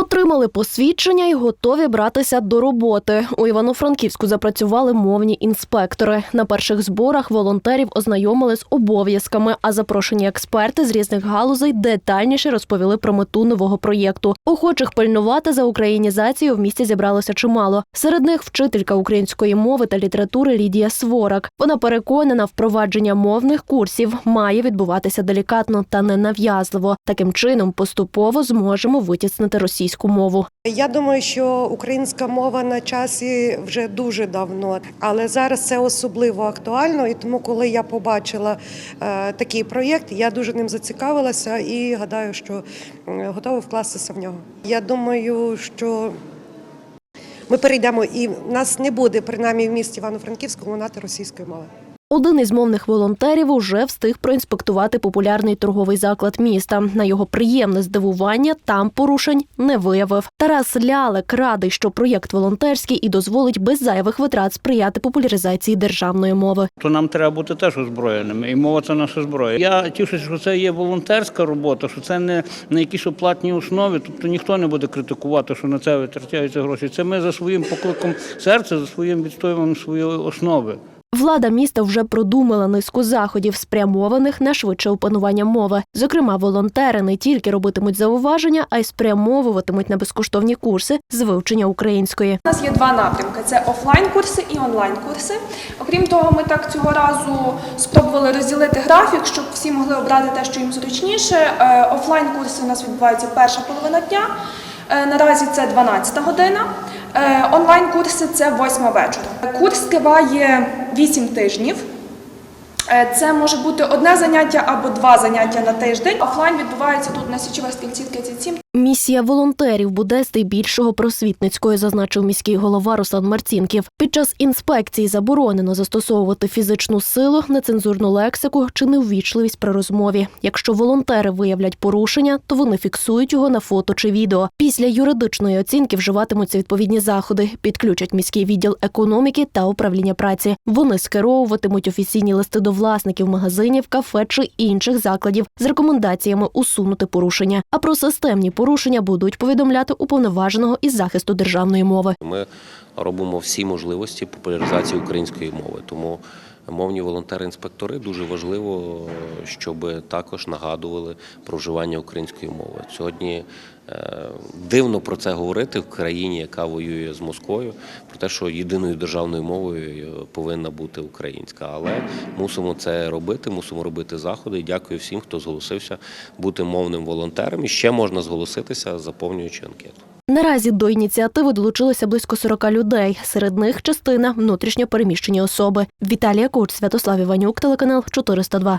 Отримали посвідчення і готові братися до роботи. У Івано-Франківську запрацювали мовні інспектори. На перших зборах волонтерів ознайомили з обов'язками, а запрошені експерти з різних галузей детальніше розповіли про мету нового проєкту. Охочих пильнувати за українізацією в місті зібралося чимало. Серед них вчителька української мови та літератури Лідія Сворак. Вона переконана, впровадження мовних курсів має відбуватися делікатно та ненав'язливо. Таким чином поступово зможемо витіснити російську мову. Я думаю, що українська мова на часі вже дуже давно, але зараз це особливо актуально. І тому, коли я побачила е, такий проєкт, я дуже ним зацікавилася і гадаю, що е, готова вкластися в нього. Я думаю, що ми перейдемо, і нас не буде принаймні в місті Івано-Франківську лунати російської мови. Один із мовних волонтерів уже встиг проінспектувати популярний торговий заклад міста. На його приємне здивування там порушень не виявив. Тарас Лялек радий, що проєкт волонтерський і дозволить без зайвих витрат сприяти популяризації державної мови. То нам треба бути теж озброєними, і мова це наша зброя. Я тішуся, що це є волонтерська робота, що це не на якійсь оплатній основі. Тобто ніхто не буде критикувати, що на це витрачаються гроші. Це ми за своїм покликом серця, за своїм відстоюванням своєї основи. Влада міста вже продумала низку заходів, спрямованих на швидше опанування мови. Зокрема, волонтери не тільки робитимуть зауваження, а й спрямовуватимуть на безкоштовні курси з вивчення української. У нас є два напрямки: це офлайн-курси і онлайн-курси. Окрім того, ми так цього разу спробували розділити графік, щоб всі могли обрати те, що їм зручніше. Е, Офлайн-курси у нас відбуваються перша половина дня. Е, Наразі це 12 година. Е, Онлайн-курси це 8 вечора. Курс триває 8 тижнів. Е, Це може бути одне заняття або два заняття на тиждень. Офлайн відбувається тут на Січових стрільці 37. Місія волонтерів буде здебільшого просвітницькою, зазначив міський голова Руслан Марцінків. Під час інспекції заборонено застосовувати фізичну силу, нецензурну лексику чи неввічливість при розмові. Якщо волонтери виявлять порушення, то вони фіксують його на фото чи відео. Після юридичної оцінки вживатимуться відповідні заходи, підключать міський відділ економіки та управління праці. Вони скеровуватимуть офіційні листи до власників магазинів, кафе чи інших закладів з рекомендаціями усунути порушення. А про системні порушення будуть повідомляти уповноваженого із захисту державної мови. Ми робимо всі можливості популяризації української мови. Тому мовні волонтери-інспектори дуже важливо, щоб також нагадували про вживання української мови. Сьогодні е, дивно про це говорити в країні, яка воює з Москвою, про те, що єдиною державною мовою повинна бути українська. Але мусимо це робити, мусимо робити заходи. Дякую всім, хто зголосився бути мовним волонтером. І ще можна зголоситися, заповнюючи анкету. Наразі до ініціативи долучилося близько 40 людей. Серед них частина внутрішньо переміщені особи. Віталія Куч, Святослав Іванюк, телеканал 402.